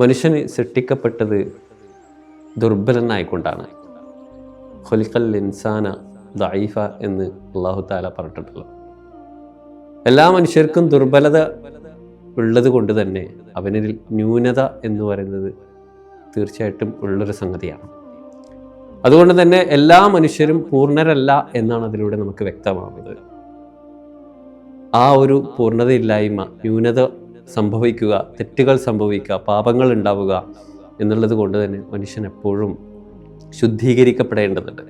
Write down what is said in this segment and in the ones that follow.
മനുഷ്യന് സൃഷ്ടിക്കപ്പെട്ടത് ദുർബലനായിക്കൊണ്ടാണ്. ഖൊലിക്കൽ ഇൻസാന ദൈഫ എന്ന് അള്ളാഹു താല പറഞ്ഞിട്ടുണ്ടല്ലോ. എല്ലാ മനുഷ്യർക്കും ദുർബലത ഉള്ളത് കൊണ്ട് തന്നെ അവനിൽ ന്യൂനത എന്ന് പറയുന്നത് തീർച്ചയായിട്ടും ഉള്ളൊരു സംഗതിയാണ്. അതുകൊണ്ട് തന്നെ എല്ലാ മനുഷ്യരും പൂർണരല്ല എന്നാണ് അതിലൂടെ നമുക്ക് വ്യക്തമാകുന്നത് ആ ഒരു പൂർണതയില്ലായ്മ ന്യൂനത സംഭവിക്കുക തെറ്റുകൾ സംഭവിക്കുക പാപങ്ങൾ ഉണ്ടാവുക എന്നുള്ളത് കൊണ്ട് തന്നെ മനുഷ്യൻ എപ്പോഴും ശുദ്ധീകരിക്കപ്പെടേണ്ടതുണ്ട്.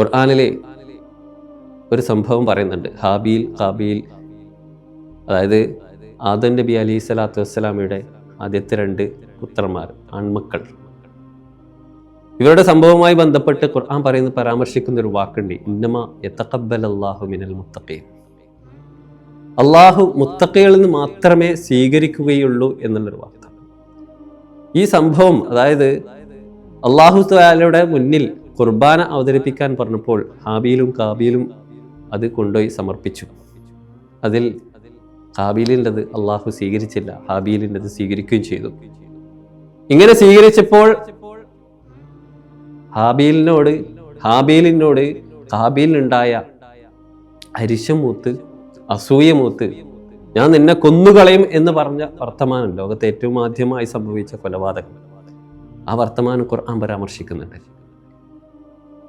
ഖുർആാനിലെ ഒരു സംഭവം പറയുന്നുണ്ട്. ഹാബീൽ ഹാബീൽ അതായത് ആദം നബി അലി സ്വലാത്തു വസ്സലാമിയുടെ ആദ്യത്തെ രണ്ട് പുത്രന്മാർ ആൺമക്കൾ. ഇവരുടെ സംഭവവുമായി ബന്ധപ്പെട്ട് ഖുർആൻ പറയുന്ന പരാമർശിക്കുന്ന ഒരു വാക്കുണ്ട്. ഇന്നമ യത്തഖബ്ബൽ അള്ളാഹു മിനൽ മുത്തഖീൻ. അള്ളാഹു മുത്തക്കയിൽ നിന്ന് മാത്രമേ സ്വീകരിക്കുകയുള്ളൂ എന്നുള്ളൊരു വാർത്ത ഈ സംഭവം അതായത് അള്ളാഹു താലയുടെ മുന്നിൽ കുർബാന അവതരിപ്പിക്കാൻ പറഞ്ഞപ്പോൾ ഹാബീലും കാബീലും അത് കൊണ്ടുപോയി സമർപ്പിച്ചു. അതിൽ ഹാബീലിന്റെത് അള്ളാഹു സ്വീകരിച്ചില്ല ഹാബീലിന്റെത് സ്വീകരിക്കുകയും ചെയ്തു. ഇങ്ങനെ സ്വീകരിച്ചപ്പോൾ ഹാബീലിനോട് ഹാബീലിനോട് കാബീലിനുണ്ടായ അരിശമൂത്ത് അസൂയമൂത്ത് ഞാൻ നിന്നെ കൊന്നുകളയും എന്ന് പറഞ്ഞ വർത്തമാനം ലോകത്തെ ഏറ്റവും ആദ്യമായി സംഭവിച്ച കൊലപാതകം. ആ വർത്തമാനം ഖുർആൻ പരാമർശിക്കുന്നുണ്ട്.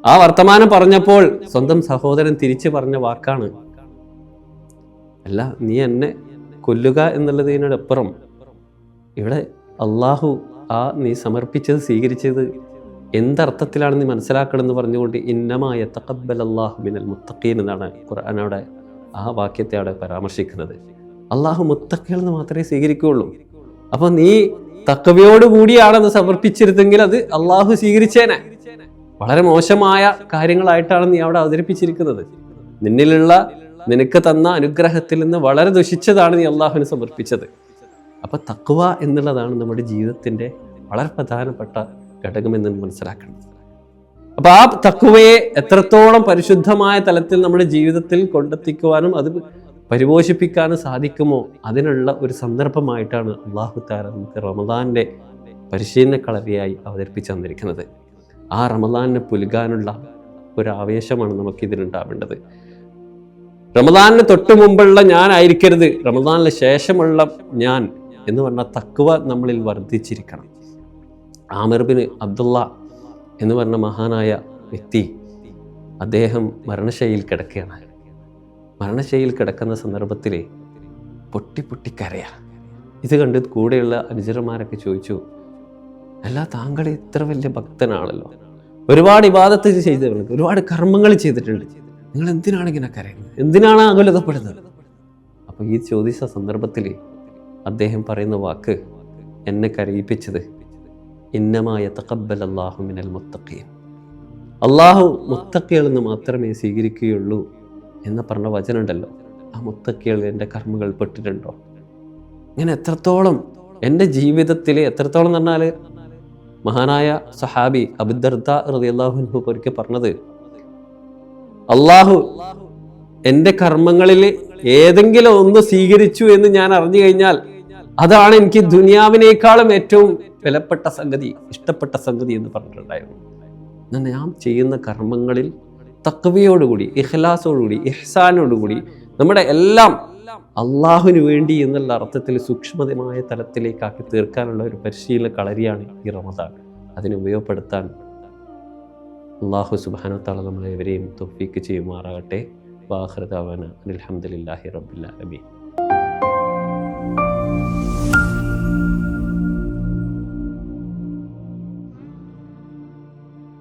ആ വർത്തമാനം പറഞ്ഞപ്പോൾ സ്വന്തം സഹോദരൻ തിരിച്ചു പറഞ്ഞ വാക്കാണ് അല്ല നീ എന്നെ കൊല്ലുക എന്നുള്ളതിനോടപ്പുറം ഇവിടെ അള്ളാഹു ആ നീ സമർപ്പിച്ചത് സ്വീകരിച്ചത് എന്തർത്ഥത്തിലാണ് നീ മനസ്സിലാക്കണമെന്ന് പറഞ്ഞുകൊണ്ട് ഇന്നമായ തക്കബൽ അള്ളാഹു മിനൽ മുത്തഖീൻ എന്നാണ് ഖുർആൻ അവിടെ ആ വാക്യത്തെ അവിടെ പരാമർശിക്കുന്നത്. അള്ളാഹു മുത്തക്കികൾ എന്ന് മാത്രമേ സ്വീകരിക്കുകയുള്ളൂ. അപ്പൊ നീ തക്കവയോട് കൂടിയാണെന്ന് സമർപ്പിച്ചിരുന്നെങ്കിൽ അത് അള്ളാഹു സ്വീകരിച്ചേനെ. വളരെ മോശമായ കാര്യങ്ങളായിട്ടാണ് നീ അവിടെ അവതരിപ്പിച്ചിരിക്കുന്നത്. നിന്നിലുള്ള നിനക്ക് തന്ന അനുഗ്രഹത്തിൽ നിന്ന് വളരെ ദുഷിച്ചതാണ് നീ അള്ളാഹുവിന് സമർപ്പിച്ചത്. അപ്പൊ തക്വ എന്നുള്ളതാണ് നമ്മുടെ ജീവിതത്തിന്റെ വളരെ പ്രധാനപ്പെട്ട ഘടകമെന്ന് മനസ്സിലാക്കണം അപ്പൊ ആ തക്കുവയെ എത്രത്തോളം പരിശുദ്ധമായ തലത്തിൽ നമ്മുടെ ജീവിതത്തിൽ കൊണ്ടെത്തിക്കുവാനും അത് പരിപോഷിപ്പിക്കാനും സാധിക്കുമോ അതിനുള്ള ഒരു സന്ദർഭമായിട്ടാണ് അള്ളാഹു താര നമുക്ക് റമദാന്റെ പരിശീലന കളരിയായി അവതരിപ്പിച്ചു തന്നിരിക്കുന്നത്. ആ റമദാനിനെ പുലുകാനുള്ള ഒരു ആവേശമാണ് നമുക്ക് ഇതിനുണ്ടാവേണ്ടത് റമദാനിന് തൊട്ട് മുമ്പുള്ള ഞാൻ ആയിരിക്കരുത്. റമദാനിന് ശേഷമുള്ള ഞാൻ എന്ന് പറഞ്ഞ തക്കുവ നമ്മളിൽ വർദ്ധിച്ചിരിക്കണം. ആമിർബിന് അബ്ദുള്ള എന്ന് പറഞ്ഞ മഹാനായ വ്യക്തി അദ്ദേഹം മരണശൈലിയിൽ കിടക്കുകയാണ്. മരണശൈലിയിൽ കിടക്കുന്ന സന്ദർഭത്തിൽ പൊട്ടി പൊട്ടി കരയാ. ഇത് കണ്ട് കൂടെയുള്ള അനുചരന്മാരൊക്കെ ചോദിച്ചു അല്ല താങ്കൾ ഇത്ര വലിയ ഭക്തനാണല്ലോ. ഒരുപാട് ഇബാദത്ത് ചെയ്തവർക്ക് ഒരുപാട് കർമ്മങ്ങൾ ചെയ്തിട്ടുണ്ട്. നിങ്ങൾ എന്തിനാണ് ഇങ്ങനെ കരയുന്നത്? എന്തിനാണ് ആകുലതപ്പെടുന്നത്? അപ്പോൾ ഈ ചോദിച്ച സന്ദർഭത്തിൽ അദ്ദേഹം പറയുന്ന വാക്ക് എന്നെ കരയിപ്പിച്ചത് ഇന്നമായ തക്കബൽ അള്ളാഹു മിനൽ മുത്തഖീൻ. അള്ളാഹു മുത്തക്കികളിൽ നിന്ന് മാത്രമേ സ്വീകരിക്കുകയുള്ളൂ എന്ന് പറഞ്ഞ വചനമുണ്ടല്ലോ. ആ മുത്തക്കികൾ എന്റെ കർമ്മങ്ങൾ പെട്ടിട്ടുണ്ടോ? ഇങ്ങനെ എത്രത്തോളം എന്റെ ജീവിതത്തിൽ എത്രത്തോളം എന്ന് പറഞ്ഞാൽ മഹാനായ സഹാബി അബുദർദ റളിയല്ലാഹു ഒരിക്കൽ പറഞ്ഞത് അള്ളാഹു എന്റെ കർമ്മങ്ങളിൽ ഏതെങ്കിലും ഒന്ന് സ്വീകരിച്ചു എന്ന് ഞാൻ അറിഞ്ഞു കഴിഞ്ഞാൽ അതാണ് എനിക്ക് ദുനിയാവിനേക്കാളും ഏറ്റവും വിലപ്പെട്ട സംഗതി ഇഷ്ടപ്പെട്ട സംഗതി എന്ന് പറഞ്ഞിട്ടുണ്ടായിരുന്നു. എന്നാൽ ഞാൻ ചെയ്യുന്ന കർമ്മങ്ങളിൽ തക്വയോടുകൂടി ഇഹ്ലാസോടുകൂടി ഇഹ്സാനോടുകൂടി നമ്മുടെ എല്ലാം അള്ളാഹുവിന് വേണ്ടി എന്നുള്ള അർത്ഥത്തിൽ സൂക്ഷ്മതമായ തലത്തിലേക്കാക്കി തീർക്കാനുള്ള ഒരു പരിശീലന കളരിയാണ് ഈ റമദാൻ. അതിനെ ഉപയോഗപ്പെടുത്താൻ അള്ളാഹു നമ്മളെ നമ്മളെവരെയും തൊഫീക്ക് ചെയ്യുമാറാകട്ടെ. വാഹൃദാവാന അലഹമുല്ലാഹി റബ്ബുല്ലാ നബി